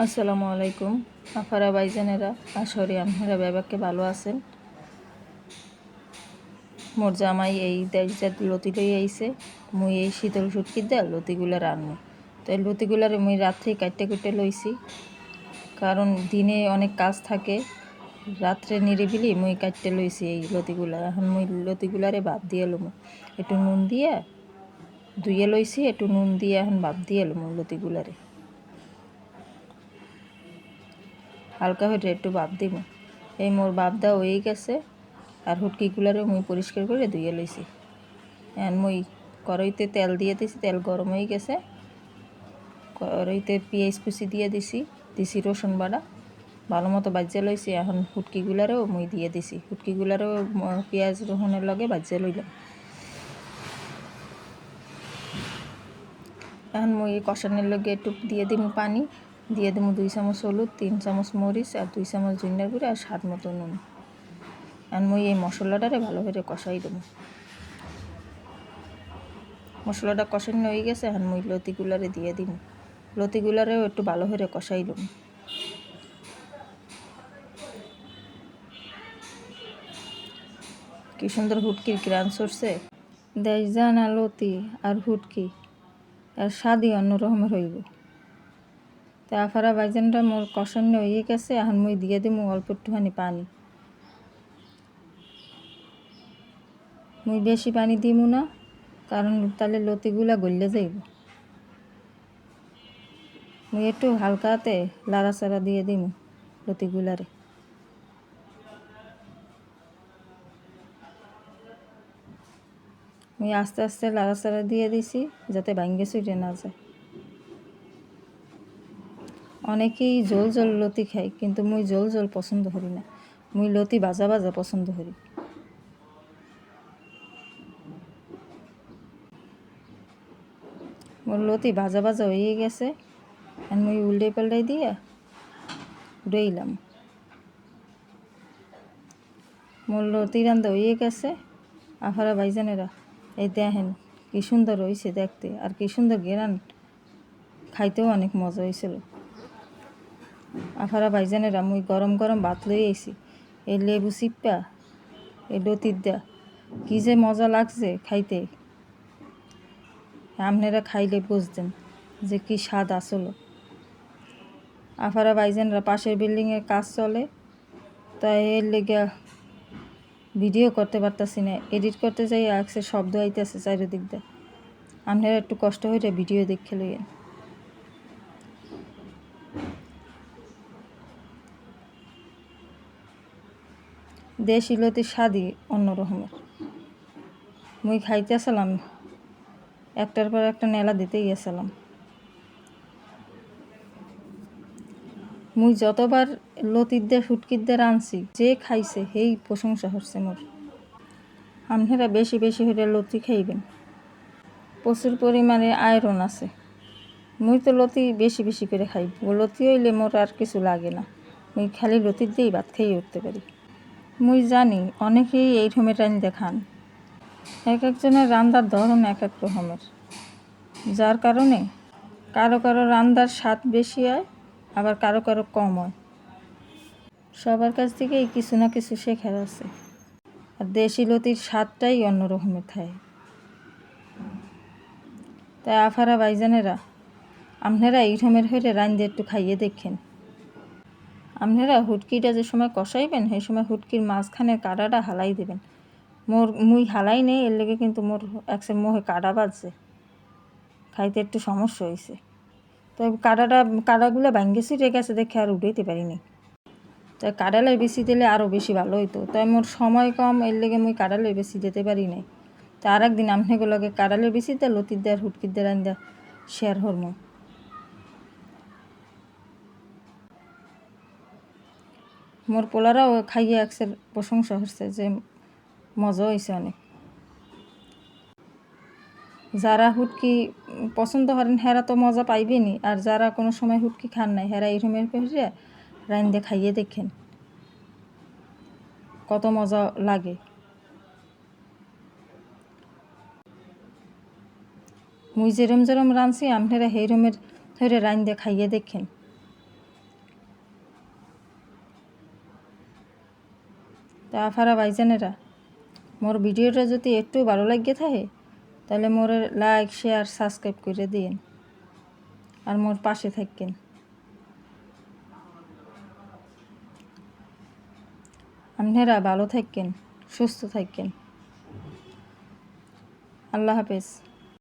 আসসালামু আলাইকুম। আফারা বাইজানেরা আসরে আপনারা ব্যাবাককে ভালো আছেন? মোর জামাই এই দেশজাত লতি লই আইছে, মুই এই শীতল সুটকি দা লতিগুলা রান্না। তো এই লতিগুলারে মুই রাত্রে কাটতে কুটে লইছি, কারণ দিনে অনেক কাজ থাকে। রাত্রে নিরিবিলি মুই কাটতে লইছি এই লতিগুলা। এখন মুই লতিগুলারে ভাত দিয়ে লমু। একটু নুন দিয়ে ধুয়ে লইছি, একটু নুন দিয়ে এখন ভাত দিয়ে লমু লতিগুলারে। হালকা হয়ে একটু বাপ দিব এই মোর বাপ দেওয়া হয়ে গেছে, আর হুটকিগুলারও মুই পরিষ্কার করে ধুয়ে লইছি। এখন মুই কড়াইতে তেল দিয়ে দিছি, তেল গরম হয়ে গেছে। কড়াইতে পেঁয়াজ কুচি দিয়ে দিছি দিছি রসুন বাটা ভালো মতো বাজিয়ে লইছি, এখন হুটকিগুলারও মুই দিয়ে দিছি। হুটকিগুলারও পেঁয়াজ, রসুনের লগে বাজিয়ে লইলাম। এখন মুই কষানোর লগে একটু দিয়ে দিম পানি। দিয়ে দেবো দুই চামচ হলুদ, তিন চামচ মরিচ আর দুই চামচ জিন্নার গুঁড়ি আর স্বাদ মতো নুন। আর মুই এই মশলাটারে ভালো করে কষাই দেবো। মশলাটা কষানো হয়ে গেছে আর মুই লতিগুলারে দিয়ে দিব। লতিগুলারেও একটু ভালো করে কষাই দেবো। কি সুন্দর হুটকির গ্রান সরছে দেশ জানা লতি আর হুটকি, আর স্বাদই অন্যরকমের হইব। তা আফারা বাইজানটা মোর কষান্য হয়ে গেছে, এখন মুই দিয়ে দিম অল্প একটুখানি পানি। মুই বেশি পানি দিমু না, কারণ তাহলে লতিগুলা গললে যাইব। মুই একটু হালকাতে লাড়াচাড়া দিয়ে দিমু লতিগুলারে। মুই আস্তে আস্তে লাড়াচাড়া দিয়ে দিছি, যাতে ভাঙ্গে সুইটে না যায়। অনেকেই জল জল লতি খায়, কিন্তু মুই জল জল পছন্দ করি না। মুই লতি বাজা বাজা পছন্দ করি। মোর লতি ভাজা ভাজা হয়ে গেছে আর মুই উল্টে পাল্টাই দিয়া উড়াইলাম মোর লতি রান্দা হয়ে গেছে আফারা ভাইজানেরা এই দেখেন কি সুন্দর হয়েছে দেখতে আর কি সুন্দর গেরান খাইতেও অনেক মজা হয়েছিল আফারা ভাইজানেরা মুই গরম গরম ভাত লই আইছি। এই লেবু চিপ্পা এই লতির দা, কী যে মজা লাগছে খাইতে। আপনারা খাইলে বুঝতেন যে কি স্বাদ আসলো। আফারা ভাইজানরা পাশের বিল্ডিংয়ে কাজ চলে, তাই এর লেগে ভিডিও করতে পারতাছি না, এডিট করতে যাই আসছে শব্দ আইতেছে চারিদিক দিয়ে আপনারা একটু কষ্ট হইলে ভিডিও দেখে লইয়েন দেশি লতির স্বাদই অন্য রকমের। মুই খাইতেছিলাম, একটার পর একটা নেলা দিতে গিয়েছিলাম মুই যতবার লতির দিয়ে রাঁধছি যে খাইছে সেই প্রশংসা হচ্ছে মোর। আপনারা বেশি বেশি হইলে লতি খাইবেন। প্রচুর পরিমাণে আয়রন আছে। মুই তো লতি বেশি বেশি করে খাই। লতি হইলে মোর আর কিছু লাগে না। মুই খালি লতির দিয়েই ভাত খাইয়ে উঠতে পারি। মুই জানি, অনেকেই এই রকমের রান্ধতে খান এক একজনের রান্নার ধরন এক এক রকমের। যার কারণে কারও কারও রান্দার স্বাদ বেশি হয়, আবার কারও কারও কম হয়। সবার কাছ থেকেই কিছু না কিছু শেখার আছে। আর দেশি লতির স্বাদটাই অন্য রকমের থাকে। তাই আফারা বাইজানেরা আপনারা এই রকমের হইলে রান্ধে একটু খাইয়ে দেখেন। আপনারা হুটকিটা যে সময় কষাইবেন, সেই সময় হুটকির মাঝখানের কাটাটা হালাই দেবেন। মোর মুই হালাই নেই, এর লেগে কিন্তু মোর একসে মোহে কাটা বাজছে। খাইতে একটু সমস্যা হয়েছে তো কাটাটা কাটাগুলো ভাঙ্গে ছিটে গেছে দেখে আর উঠাইতে পারিনি। তাই কাটালে বেশি দিলে আরও বেশি ভালো হইতো। তাই মোর সময় কম, এর লেগে মুই কাটালে বেশি দিতে পারি নাই। তা আর একদিন আপনাগুলোকে কাটালে বেশি দেয় লতির দেয় হুটকির দেয় রান্দা শেয়ার হরমো মোর পোলারাও খাইয়ে একসের প্রশংসা হচ্ছে যে মজা হয়েছে অনেক যারা হুটকি পছন্দ করেন হেরা তো মজা পাইবেনি আর যারা কোনো সময় হুটকি খান নাই হেরা এরমের পেহরে রাইন্দে খাইয়ে দেখেন। কত মজা লাগে। মুই যেরম যেরম রাঁধছি আপনারা সেই রমের ধরে রাইন্দে খাইয়ে দেখেন। তা আফারা ভাইজানেরা মোর ভিডিওটা যদি একটু ভালো লাগে থাকে, তাহলে মোর লাইক শেয়ার সাবস্ক্রাইব করে দিন আর মোর পাশে থাকেন আপনারা ভালো থাকেন সুস্থ থাকেন আল্লাহ হাফেজ।